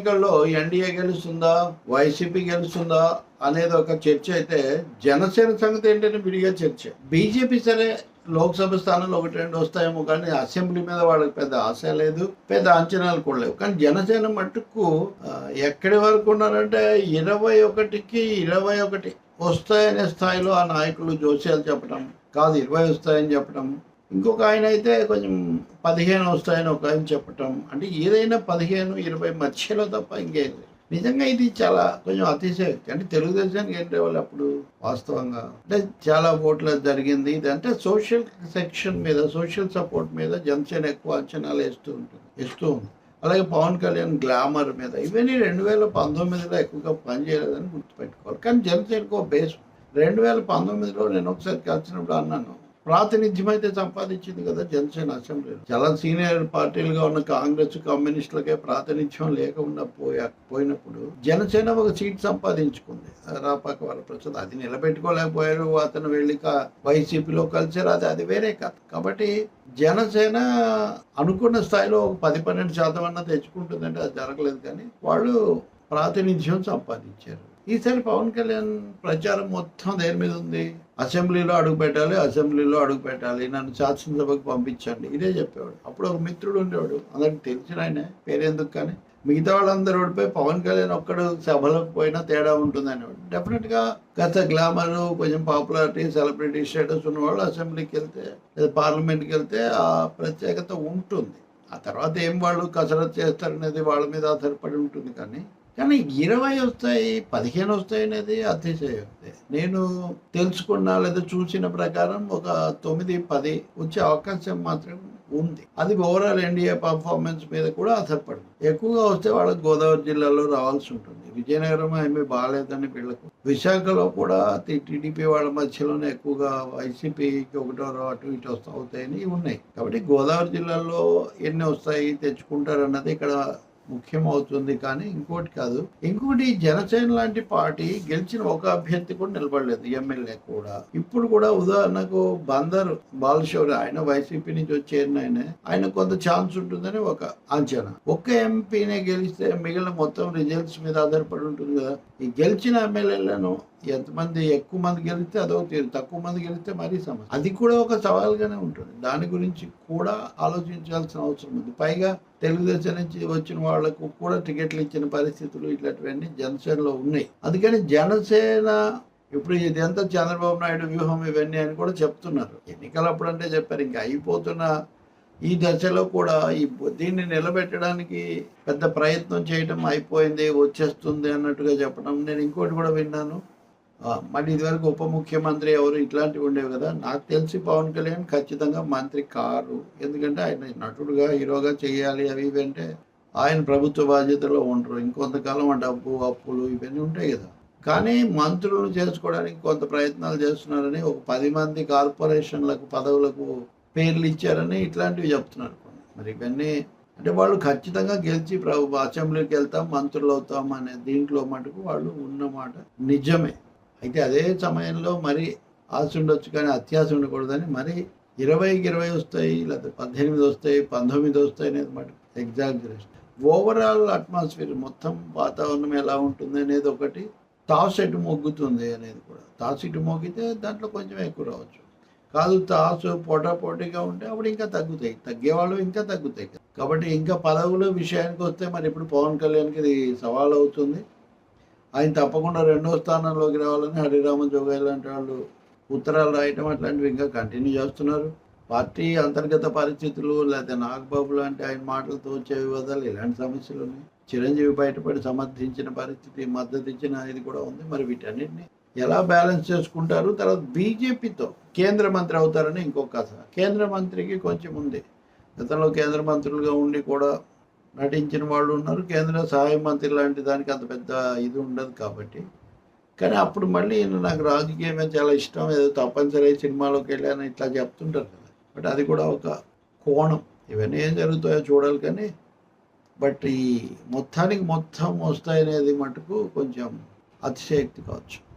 ఎన్నికల్లో NDA గెలుస్తుందా YCP గెలుస్తుందా అనేది ఒక చర్చ అయితే జనసేన సంగతి ఏంటంటే విడిగా చర్చ. బీజేపీ సరే లోక్సభ స్థానంలో ఒకటి రెండు వస్తాయేమో కానీ అసెంబ్లీ మీద వాళ్ళకి పెద్ద ఆశ లేదు పెద్ద అంచనాలు కూడా లేవు. కానీ జనసేన మట్టుకు ఎక్కడి వరకు ఉన్నారంటే ఇరవై ఒకటికి ఇరవై ఒకటి వస్తాయనే స్థాయిలో ఆ నాయకులు జోస్యాలు చెప్పడం కాదు ఇరవై వస్తాయని చెప్పడం ఇంకొక ఆయన అయితే కొంచెం పదిహేను వస్తాయని ఒక ఆయన చెప్పటం. అంటే ఏదైనా పదిహేను ఇరవై మధ్యలో తప్ప ఇంకేం నిజంగా ఇది చాలా కొంచెం అతిశయక్తి. అంటే తెలుగుదేశానికి ఏంటే వాళ్ళు అప్పుడు వాస్తవంగా. అంటే చాలా ఓట్ల జరిగింది. ఇది అంటే సోషల్ సెక్షన్ మీద సోషల్ సపోర్ట్ మీద జనసేన ఎక్కువ అంచనాలు వేస్తూ ఉంటుంది ఇస్తూ ఉంది. అలాగే పవన్ కళ్యాణ్ గ్లామర్ మీద. ఇవన్నీ రెండు వేల పంతొమ్మిదిలో ఎక్కువగా పనిచేయలేదని గుర్తుపెట్టుకోవాలి. కానీ జనసేనకు బేస్. రెండు వేల పంతొమ్మిదిలో నేను ఒకసారి కలిసినప్పుడు అన్నాను ప్రాతినిధ్యం అయితే సంపాదించింది కదా జనసేన అసెంబ్లీలో చాలా సీనియర్ పార్టీలుగా ఉన్న కాంగ్రెస్ కమ్యూనిస్టులకే ప్రాతినిధ్యం లేకుండా పోయా పోయినప్పుడు జనసేన ఒక సీట్ సంపాదించుకుంది. రాపాక వాళ్ళ ప్రసాద్ అది నిలబెట్టుకోలేకపోయారు అతను వెళ్ళి వైసీపీలో కలిసారు అది అది వేరే కథ. కాబట్టి జనసేన అనుకున్న స్థాయిలో ఒక పది పన్నెండు శాతం అన్న తెచ్చుకుంటుందంటే అది జరగలేదు కానీ వాళ్ళు ప్రాతినిధ్యం సంపాదించారు. ఈసారి పవన్ కళ్యాణ్ ప్రచారం మొత్తం దేని మీద ఉంది? అసెంబ్లీలో అడుగు పెట్టాలి అసెంబ్లీలో అడుగు పెట్టాలి. నన్ను శాసనసభకు పంపించండి. ఇదే చెప్పేవాడు. అప్పుడు ఒక మిత్రుడు ఉండేవాడు. అందరికి తెలిసిన ఆయన. పేరెందుకు కానీ? మిగతా వాళ్ళందరూ ఓడిపోయి పవన్ కళ్యాణ్ ఒక్కడు సభలకు పోయినా తేడా ఉంటుంది అనేవాడు డెఫినెట్గా గత గ్లామర్ కొంచెం పాపులారిటీ సెలబ్రిటీ స్టేటస్ ఉన్నవాళ్ళు అసెంబ్లీకి వెళ్తే లేదా పార్లమెంట్కి వెళ్తే ఆ ప్రత్యేకత ఉంటుంది. ఆ తర్వాత ఏం వాళ్ళు కసరత్ చేస్తారనేది వాళ్ళ మీద ఆధారపడి ఉంటుంది కానీ కానీ ఇరవై వస్తాయి పదిహేను వస్తాయి అనేది అతిశయం నేను తెలుసుకున్న లేదా చూసిన ప్రకారం ఒక తొమ్మిది పది వచ్చే అవకాశం మాత్రం ఉంది. అది ఓవరాల్ ఎన్డీఏ పర్ఫార్మెన్స్ మీద కూడా ఆధారపడింది ఎక్కువగా వస్తే వాళ్ళకి గోదావరి జిల్లాలో రావాల్సి ఉంటుంది. విజయనగరం ఏమీ బాగాలేదని వీళ్ళకు. విశాఖలో కూడా టీడీపీ వాళ్ళ మధ్యలోనే ఎక్కువగా వైసీపీకి ఒకటో అటు ఇటు వస్తా అవుతాయని ఉన్నాయి. కాబట్టి గోదావరి జిల్లాలో ఎన్ని వస్తాయి తెచ్చుకుంటారన్నది ఇక్కడ ముఖ్యమవుతుంది కానీ ఇంకోటి కాదు. ఇంకోటి జనసేన లాంటి పార్టీ గెలిచిన ఒక అభ్యర్థి కూడా నిలబడలేదు ఎమ్మెల్యే కూడా. ఇప్పుడు కూడా ఉదాహరణకు బందర్ బాలశౌరి ఆయన వైసీపీ నుంచి వచ్చేరిన ఆయన ఆయన కొంత ఛాన్స్ ఉంటుందని ఒక అంచనా. ఒక్క ఎంపీనే గెలిస్తే మిగిలిన మొత్తం రిజల్ట్స్ మీద ఆధారపడి ఉంటుంది కదా. ఈ గెలిచిన ఎమ్మెల్యేలను ఎంతమంది ఎక్కువ మంది గెలిస్తే అదో తీరు తక్కువ మంది గెలిస్తే మరీ సమస్య. అది కూడా ఒక సవాల్గానే ఉంటుంది. దాని గురించి కూడా ఆలోచించాల్సిన అవసరం ఉంది. పైగా తెలుగుదేశం నుంచి వచ్చిన వాళ్ళకు కూడా టికెట్లు ఇచ్చిన పరిస్థితులు ఇట్లాంటివన్నీ జనసేనలో ఉన్నాయి. అందుకని జనసేన ఇప్పుడు ఇదంతా చంద్రబాబు నాయుడు వ్యూహం ఇవన్నీ అని కూడా చెప్తున్నారు. ఎన్నికలప్పుడు అంటే చెప్పారు ఇంకా అయిపోతున్న ఈ దశలో కూడా ఈ దీన్ని నిలబెట్టడానికి పెద్ద ప్రయత్నం చేయడం అయిపోయింది వచ్చేస్తుంది అన్నట్టుగా చెప్పడం. నేను ఇంకోటి కూడా విన్నాను. మళ్ళీ ఇదివరకు ఉప ముఖ్యమంత్రి ఎవరు ఇట్లాంటివి ఉండేవి కదా. నాకు తెలిసి పవన్ కళ్యాణ్ ఖచ్చితంగా మంత్రి కారు. ఎందుకంటే ఆయన నటుడుగా హీరోగా చేయాలి అవి ఇవి అంటే ఆయన ప్రభుత్వ బాధ్యతలో ఉండరు. ఇంకొంతకాలం ఆ డబ్బు అప్పులు ఇవన్నీ ఉంటాయి కదా. కానీ మంత్రులు చేసుకోవడానికి కొంత ప్రయత్నాలు చేస్తున్నారని ఒక పది మంది కార్పొరేషన్లకు పదవులకు పేర్లు ఇచ్చారని ఇట్లాంటివి చెప్తున్నారు మరి ఇవన్నీ అంటే వాళ్ళు ఖచ్చితంగా గెలిచి ప్రభు అసెంబ్లీకి వెళ్తాం మంత్రులు అవుతాం అనే దీంట్లో మటుకు వాళ్ళు ఉన్నమాట నిజమే. అయితే అదే సమయంలో మరి ఆశ ఉండొచ్చు కానీ అత్యాశ ఉండకూడదని మరి ఇరవైకి ఇరవై వస్తాయి లేకపోతే పద్దెనిమిది వస్తాయి పంతొమ్మిది వస్తాయి అనేది మాట ఎగ్జాగ్జరేషన్ ఓవరాల్ అట్మాస్ఫియర్ మొత్తం వాతావరణం ఎలా ఉంటుంది అనేది ఒకటి టాస్ మొగ్గుతుంది అనేది కూడా. టాస్ ఇటు మొగ్గితే దాంట్లో కొంచెం ఎక్కువ రావచ్చు. కాదు తాసు పోటాపోటీగా ఉంటే అప్పుడు ఇంకా తగ్గుతాయి. తగ్గేవాళ్ళు ఇంకా తగ్గుతాయి. కాబట్టి ఇంకా పదవుల విషయానికి వస్తే మరి ఇప్పుడు పవన్ కళ్యాణ్కి ఇది సవాల్ అవుతుంది. ఆయన తప్పకుండా రెండో స్థానంలోకి రావాలని హరిరామ జోగాయి లాంటి వాళ్ళు ఉత్తరాలు రాయటం అట్లాంటివి ఇంకా కంటిన్యూ చేస్తున్నారు. పార్టీ అంతర్గత పరిస్థితులు లేకపోతే నాగబాబు లాంటి ఆయన మాటలతో వచ్చే వివాదాలు ఇలాంటి సమస్యలు ఉన్నాయి. చిరంజీవి బయటపడి సమర్థించిన పరిస్థితి మద్దతు ఇచ్చిన ఇది కూడా ఉంది. మరి వీటన్నిటిని ఎలా బ్యాలెన్స్ చేసుకుంటారు? తర్వాత బీజేపీతో కేంద్ర మంత్రి అవుతారని ఇంకొక కథ కేంద్ర మంత్రికి కొంచెం ఉంది. గతంలో కేంద్ర మంత్రులుగా ఉండి కూడా నటించిన వాళ్ళు ఉన్నారు. కేంద్ర సహాయ మంత్రి లాంటి దానికి అంత పెద్ద ఇది ఉండదు కాబట్టి. కానీ అప్పుడు మళ్ళీ నాకు రాజకీయమే చాలా ఇష్టం. ఏదో తప్పనిసరి సినిమాలోకి వెళ్ళాను ఇట్లా చెప్తుంటారు కదా. బట్ అది కూడా ఒక కోణం. ఇవన్నీ ఏం జరుగుతాయో చూడాలి కానీ బట్ ఈ మొత్తానికి మొత్తం వస్తాయనేది మటుకు కొంచెం అతిశయక్తి కావచ్చు.